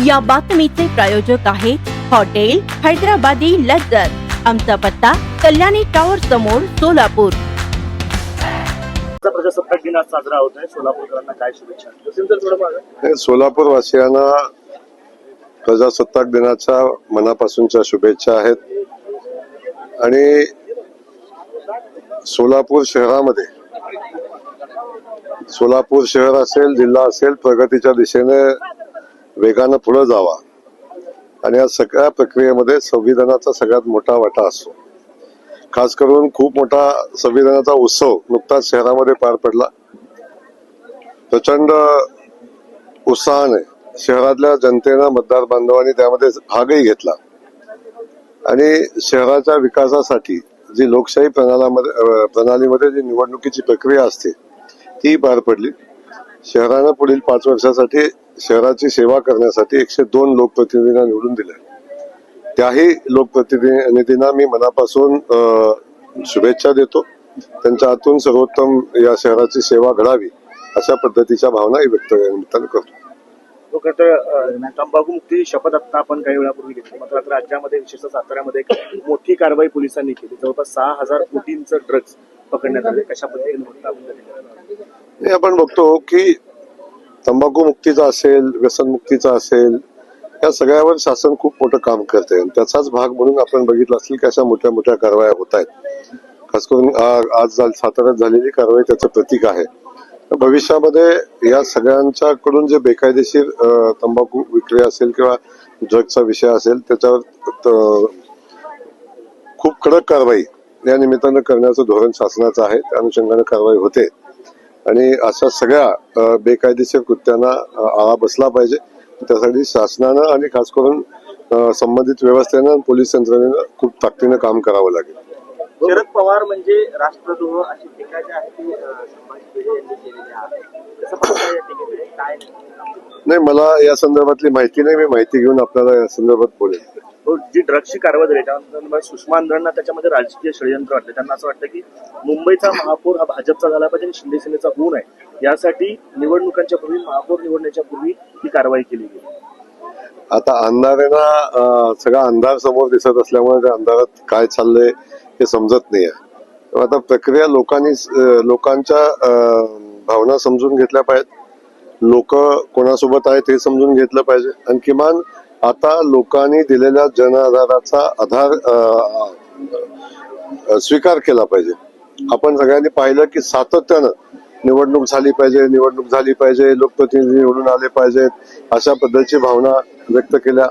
या बातमीचे प्रायोजक आहे हॉटेल हैदराबादी लज्जत आमचा पत्ता कल्याणी टॉवर समोर सोलापूर. आजचा प्रजासत्ताक दिन आज साजरा होत आहे. सोलापूरकरांना काय शुभेच्छा? असेल तर थोडं मागं. हे सोलापूर वासियांना प्रजासत्ताक दिनाच्या मनापासूनच्या शुभेच्छा आहेत. आणि सोलापूर शहरामध्ये सोलापूर शहर असेल जिल्हा असेल प्रगतीच्या दिशेने वेगानं पुढे जावा. आणि या सगळ्या प्रक्रियेमध्ये संविधानाचा सगळ्यात मोठा वाटा असतो. खास करून खूप मोठा संविधानाचा उत्सव नुकताच शहरामध्ये पार पडला. प्रचंड उत्साहाने शहरातल्या जनतेनं मतदार बांधवांनी त्यामध्ये भागही घेतला. आणि शहराच्या विकासासाठी जी लोकशाही प्रणालामध्ये प्रणालीमध्ये जी निवडणुकीची प्रक्रिया असते ती पार पडली. शहरानं पुढील पाच वर्षासाठी शहराची सेवा करण्यासाठी एकशे दोन लोकप्रतिनिधींना निवडून दिले त्याही लोकप्रतिनिधींना मी मनापासून शुभेच्छा देतो. त्यांच्या हातून सर्वोत्तम या शहराची सेवा घडावी अशा पद्धतीच्या भावना व्यक्त निमित्तानं करतो. हो, तंबाखू मुक्ती शपथ आता आपण काही वेळापूर्वी घेतली. मात्र आता राज्यामध्ये विशेषतः साताऱ्यामध्ये एक मोठी कारवाई पोलिसांनी केली. जवळपास सहा हजार कोटींचं ड्रग्ज पकडण्यात आले. कशा पद्धतीने आपण हे आपण बघतो की तंबाखू मुक्तीचा असेल व्यसन मुक्तीचा असेल या सगळ्यावर शासन खूप मोठं काम करते आणि त्याचाच भाग म्हणून आपण बघितलं असेल की अशा मोठ्या मोठ्या कारवाया होत आहेत. खास करून आज साताऱ्यात झालेली कारवाई त्याचं प्रतीक आहे. भविष्यामध्ये या सगळ्यांच्याकडून जे बेकायदेशीर तंबाखू विक्री असेल किंवा ड्रग्जचा विषय असेल त्याच्यावर त- खूप कडक कारवाई या निमित्तानं करण्याचं धोरण शासनाचं आहे. त्या अनुषंगाने कारवाई होते. आणि अशा सगळ्या बेकायदेशीर कृत्यांना आळा बसला पाहिजे. त्यासाठी शासनानं आणि खास करून संबंधित व्यवस्थेनं आणि पोलीस यंत्रणेनं खूप ताकदीनं काम करावं लागेल. शरद पवार म्हणजे राष्ट्रद्रोह अशी टीका जी आहे ती नाही. मला या संदर्भातली माहिती नाही. मी माहिती घेऊन आपल्याला या संदर्भात बोलेल तो जी ड्रग्सची कारवाई झाली त्यानंतर सुषमा आंधळांना त्याच्यामध्ये राजकीय षडयंत्र वाटलं. त्यांना असं वाटतं की मुंबईचा महापौर हा भाजपचा झाला पाहिजे आणि शिंदे सेनेचा होऊ यासाठी निवडणुकांच्या पूर्वी महापौर निवडण्याच्या पूर्वी ही कारवाई केली गेली. आता अंधारेना सगळा अंधार समोर दिसत असल्यामुळे त्या अंधारात काय चाललंय हे समजत नाहीये. तेव्हा आता प्रक्रिया लोकांनी लोकांच्या भावना समजून घेतल्या पाहिजेत. लोक कोणासोबत आहेत हे समजून घेतलं पाहिजे. आणि किमान आता लोकांनी दिलेल्या जन आधाराचा आधार स्वीकार केला पाहिजे. आपण सगळ्यांनी पाहिलं की सातत्यानं निवडणूक झाली पाहिजे निवडणूक झाली पाहिजे लोकप्रतिनिधी निवडून आले पाहिजेत अशा पद्धतीची भावना व्यक्त केल्या.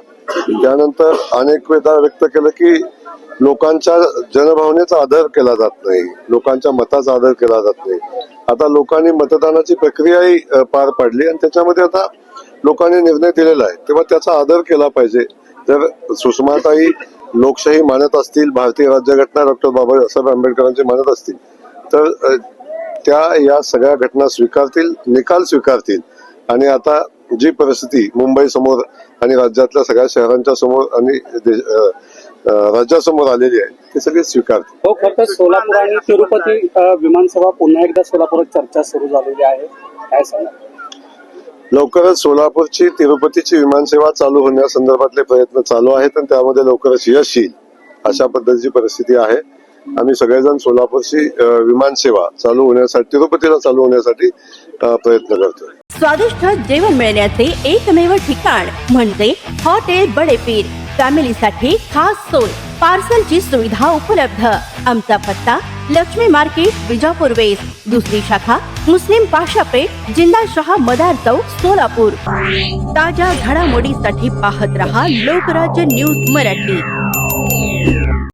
त्यानंतर अनेक वेळा व्यक्त केलं की लोकांच्या जनभावनेचा आदर केला जात नाही लोकांच्या मताचा आदर केला जात नाही. आता लोकांनी मतदानाची प्रक्रियाही पार पाडली आणि त्याच्यामध्ये आता लोकांनी निर्णय दिलेला आहे. तेव्हा त्याचा आदर केला पाहिजे. जर सुषमाताई लोकशाही मानत असतील भारतीय राज्यघटना डॉक्टर बाबासाहेब आंबेडकरांची मानत असतील तर त्या या सगळ्या घटना स्वीकारतील निकाल स्वीकारतील. आणि आता जी परिस्थिती मुंबई समोर आणि राज्यातल्या सगळ्या शहरांच्या समोर आणि राज्यासमोर आलेली आहे ते सगळे स्वीकारतील. हो खरं सोलापूर आणि तिरुपती विमानसेवा पुन्हा एकदा सोलापुरात चर्चा सुरू झालेली आहे. काय सांगा लवकरच सोलापूरची तिरुपतीची विमानसेवा चालू होण्यासंदर्भातले प्रयत्न चालू आहेत आणि त्यामध्ये लवकरच यश येईल अशा पद्धतीची परिस्थिती आहे. आम्ही सगळेजण सोलापूरची विमानसेवा चालू होण्यासाठी तिरुपतीला चालू होण्यासाठी प्रयत्न करतोय. स्वादिष्ट जेवण मिळण्याचे एकमेव ठिकाण म्हणजे हॉटेल बडेपीर. फॅमिलीसाठी खास सोय पार्सलची सुविधा उपलब्ध. आमचा पत्ता लक्ष्मी मार्केट विजापूर वेस्ट. दुसरी शाखा मुस्लिम पाशा पेठ जिंदा शहा मदार चौक सोलापूर ताज्या घडामोडीसाठी पाहत रहा लोकराज्य न्यूज मराठी